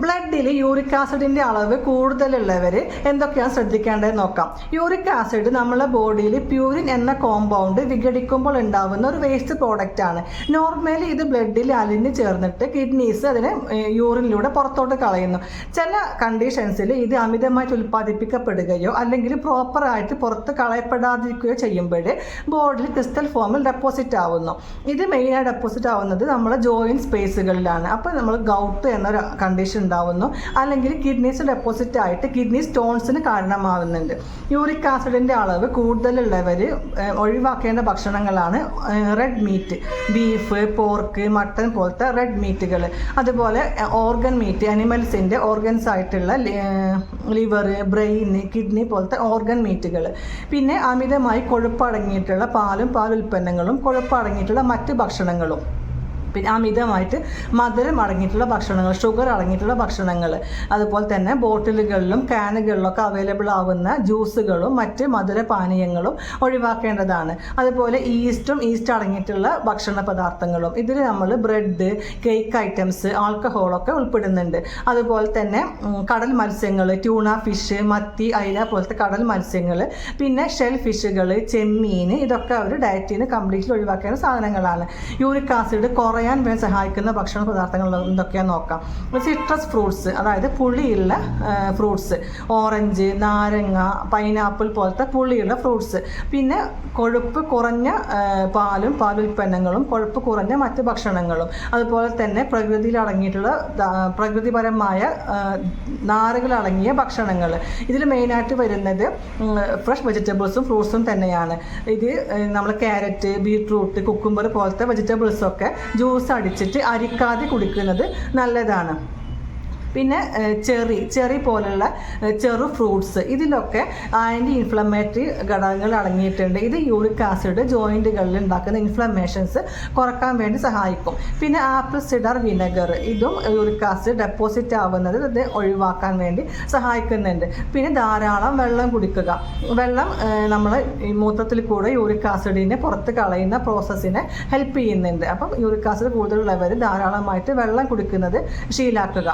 ബ്ലഡിൽ യൂറിക് ആസിഡിന്റെ അളവ് കൂടുതലുള്ളവർ എന്തൊക്കെയാണ് ശ്രദ്ധിക്കേണ്ടതെന്ന് നോക്കാം. യൂറിക് ആസിഡ് നമ്മളെ ബോഡിയിൽ പ്യൂരിൻ എന്ന കോമ്പൗണ്ട് വിഘടിക്കുമ്പോൾ ഉണ്ടാവുന്ന ഒരു വേസ്റ്റ് പ്രോഡക്റ്റ് ആണ്. നോർമലി ഇത് ബ്ലഡിൽ അലിഞ്ഞ് ചേർന്നിട്ട് കിഡ്നീസ് അതിനെ യൂറിനിലൂടെ പുറത്തോട്ട് കളയുന്നു. ചില കണ്ടീഷൻസിൽ ഇത് അമിതമായിട്ട് ഉൽപ്പാദിപ്പിക്കപ്പെടുകയോ അല്ലെങ്കിൽ പ്രോപ്പറായിട്ട് പുറത്ത് കളയപ്പെടാതിരിക്കുകയോ ചെയ്യുമ്പോൾ ബോഡിയിൽ ക്രിസ്റ്റൽ ഫോമിൽ ഡെപ്പോസിറ്റ് ആവുന്നു. ഇത് മെയിനായി ഡെപ്പോസിറ്റ് ആവുന്നത് നമ്മളെ ജോയിന്റ് സ്പേസുകളിലാണ് അപ്പോൾ നമ്മൾ ഗൗട്ട് എന്നൊരു കണ്ടീഷൻ ഉണ്ടാവുന്നു. അല്ലെങ്കിൽ കിഡ്നീസ് ഡെപ്പോസിറ്റ് ആയിട്ട് കിഡ്നി സ്റ്റോൺസിന് കാരണമാവുന്നുണ്ട്. യൂറിക് ആസിഡിന്റെ അളവ് കൂടുതലുള്ളവർ ഒഴിവാക്കേണ്ട ഭക്ഷണങ്ങളാണ് red meat beef pork mutton പോലത്തെ റെഡ് മീറ്റുകൾ അതുപോലെ ഓർഗൻ മീറ്റ് അനിമൽസിന്റെ ഓർഗൻസ് ആയിട്ടുള്ള ലിവർ ബ്രെയിൻ കിഡ്നി പോലത്തെ ഓർഗൻ മീറ്റുകൾ പിന്നെ അമിതമായി കൊഴുപ്പടങ്ങിയിട്ടുള്ള പാലും പാൽ ഉൽപ്പന്നങ്ങളും കൊഴുപ്പടങ്ങിയിട്ടുള്ള മറ്റ് ഭക്ഷണങ്ങളും. പിന്നെ അമിതമായിട്ട് മധുരം അടങ്ങിയിട്ടുള്ള ഭക്ഷണങ്ങൾ ഷുഗർ അടങ്ങിയിട്ടുള്ള ഭക്ഷണങ്ങൾ. അതുപോലെ തന്നെ ബോട്ടിലുകളിലും കാനുകളിലൊക്കെ അവൈലബിൾ ആവുന്ന ജ്യൂസുകളും മറ്റ് മധുര പാനീയങ്ങളും ഒഴിവാക്കേണ്ടതാണ്. അതുപോലെ ഈസ്റ്റും ഈസ്റ്റ് അടങ്ങിയിട്ടുള്ള ഭക്ഷണ പദാർത്ഥങ്ങളും. ഇതിൽ നമ്മൾ ബ്രെഡ് കേക്ക് ഐറ്റംസ് ആൽക്കഹോളൊക്കെ ഉൾപ്പെടുന്നുണ്ട്. അതുപോലെ തന്നെ കടൽ മത്സ്യങ്ങൾ ട്യൂണ ഫിഷ് മത്തി അയില പോലത്തെ കടൽ മത്സ്യങ്ങൾ പിന്നെ ഷെൽ ഫിഷുകൾ ചെമ്മീൻ ഇതൊക്കെ അവർ ഡയറ്റിൽ നിന്ന് കംപ്ലീറ്റ്ലി ഒഴിവാക്കേണ്ട സാധനങ്ങളാണ്. യൂറിക് ആസിഡ് കുറയാൻ വേണ്ടി സഹായിക്കുന്ന ഭക്ഷണ പദാർത്ഥങ്ങൾ എന്തൊക്കെയാണെന്ന് നോക്കാം. സിട്രസ് ഫ്രൂട്ട്സ് അതായത് പുളിയുള്ള ഫ്രൂട്ട്സ് ഓറഞ്ച് നാരങ്ങ പൈനാപ്പിൾ പോലത്തെ പുളിയുള്ള ഫ്രൂട്ട്സ് പിന്നെ കൊഴുപ്പ് കുറഞ്ഞ പാലും പാലുൽപ്പന്നങ്ങളും കൊഴുപ്പ് കുറഞ്ഞ മറ്റ് ഭക്ഷണങ്ങളും. അതുപോലെ തന്നെ പ്രകൃതിയിൽ അടങ്ങിയിട്ടുള്ള പ്രകൃതിപരമായ നാരുകളടങ്ങിയ ഭക്ഷണങ്ങൾ. ഇതിൽ മെയിനായിട്ട് വരുന്നത് ഫ്രഷ് വെജിറ്റബിൾസും ഫ്രൂട്ട്സും തന്നെയാണ്. ഇത് നമ്മൾ ക്യാരറ്റ് ബീട്രൂട്ട് കുക്കുംബർ പോലത്തെ വെജിറ്റബിൾസൊക്കെ ജ്യൂസ് അടിച്ചിട്ട് അരിക്കാതെ കുടിക്കുന്നത് നല്ലതാണ്. പിന്നെ ചെറി ചെറി പോലുള്ള ചെറു ഫ്രൂട്ട്സ്. ഇതിലൊക്കെ ആന്റി ഇൻഫ്ലമേറ്ററി ഘടകങ്ങൾ അടങ്ങിയിട്ടുണ്ട്. ഇത് യൂറിക് ആസിഡ് ജോയിന്റുകളിൽ ഉണ്ടാക്കുന്ന ഇൻഫ്ലമേഷൻസ് കുറയ്ക്കാൻ വേണ്ടി സഹായിക്കും. പിന്നെ ആപ്പിൾ സിഡർ വിനെഗർ ഇതും യൂറിക് ആസിഡ് ഡെപ്പോസിറ്റ് ആവുന്നത് ഇത് ഒഴിവാക്കാൻ വേണ്ടി സഹായിക്കുന്നുണ്ട്. പിന്നെ ധാരാളം വെള്ളം കുടിക്കുക. വെള്ളം നമ്മൾ മൂത്രത്തിൽ കൂടെ യൂറിക് ആസിഡിനെ പുറത്ത് കളയുന്ന പ്രോസസ്സിനെ ഹെൽപ്പ് ചെയ്യുന്നുണ്ട്. അപ്പം യൂറിക് ആസിഡ് കൂടുതലുള്ളവർ ധാരാളമായിട്ട് വെള്ളം കുടിക്കുന്നത് ശീലാക്കുക.